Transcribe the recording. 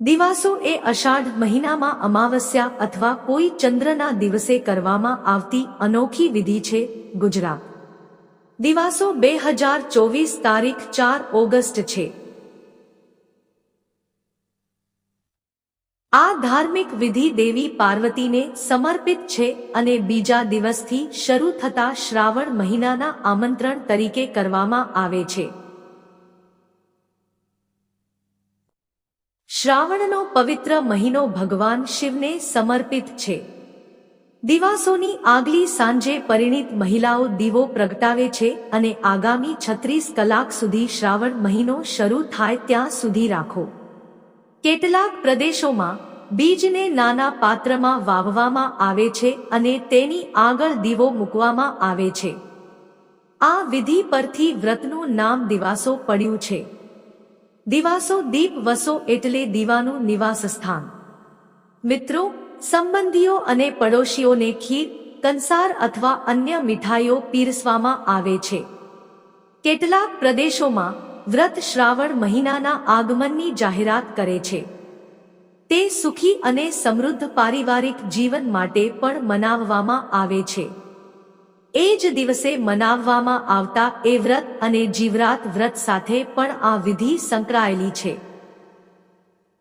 દિવાસો એ અષાઢ મહિનામાં અમાવસ્યા અથવા કોઈ ચંદ્રના દિવસે કરવામાં આવતી અનોખી વિધિ છે ગુજરાત. દિવાસો બે હજાર ચોવીસ તારીખ ચાર ઓગસ્ટ છે. આ ધાર્મિક વિધિ દેવી પાર્વતીને સમર્પિત છે અને બીજા દિવસથી શરૂ થતા શ્રાવણ મહિનાના આમંત્રણ તરીકે કરવામાં આવે છે. શ્રાવણનો પવિત્ર મહિનો ભગવાન શિવને સમર્પિત છે. દિવાસોની આગલી સાંજે પરિણીત મહિલાઓ દીવો પ્રગટાવે છે અને આગામી છત્રીસ કલાક સુધી શ્રાવણ મહિનો શરૂ થાય ત્યાં સુધી રાખો. કેટલાક પ્રદેશોમાં બીજને નાના પાત્રમાં વાવવામાં આવે છે અને તેની આગળ દીવો મૂકવામાં આવે છે. આ વિધિ પરથી વ્રતનું નામ દિવાસો પડ્યું છે. દિવાસો દીપ વસો એટલે દીવાનું નિવાસ સ્થાન મિત્રો, સંબંધીઓ અને પડોશીઓને ખીર, કંસાર અથવા અન્ય મીઠાઈઓ પીરસવામાં આવે છે. કેટલાક પ્રદેશોમાં વ્રત શ્રાવણ મહિનાના આગમનની જાહેરાત કરે છે. તે સુખી અને સમૃદ્ધ પારિવારિક જીવન માટે પણ મનાવવામાં આવે છે. એ જ દિવસે મનાવવામાં આવતા એ વ્રત અને જીવરાત વ્રત સાથે પણ આ વિધિ સંકળાયેલી છે.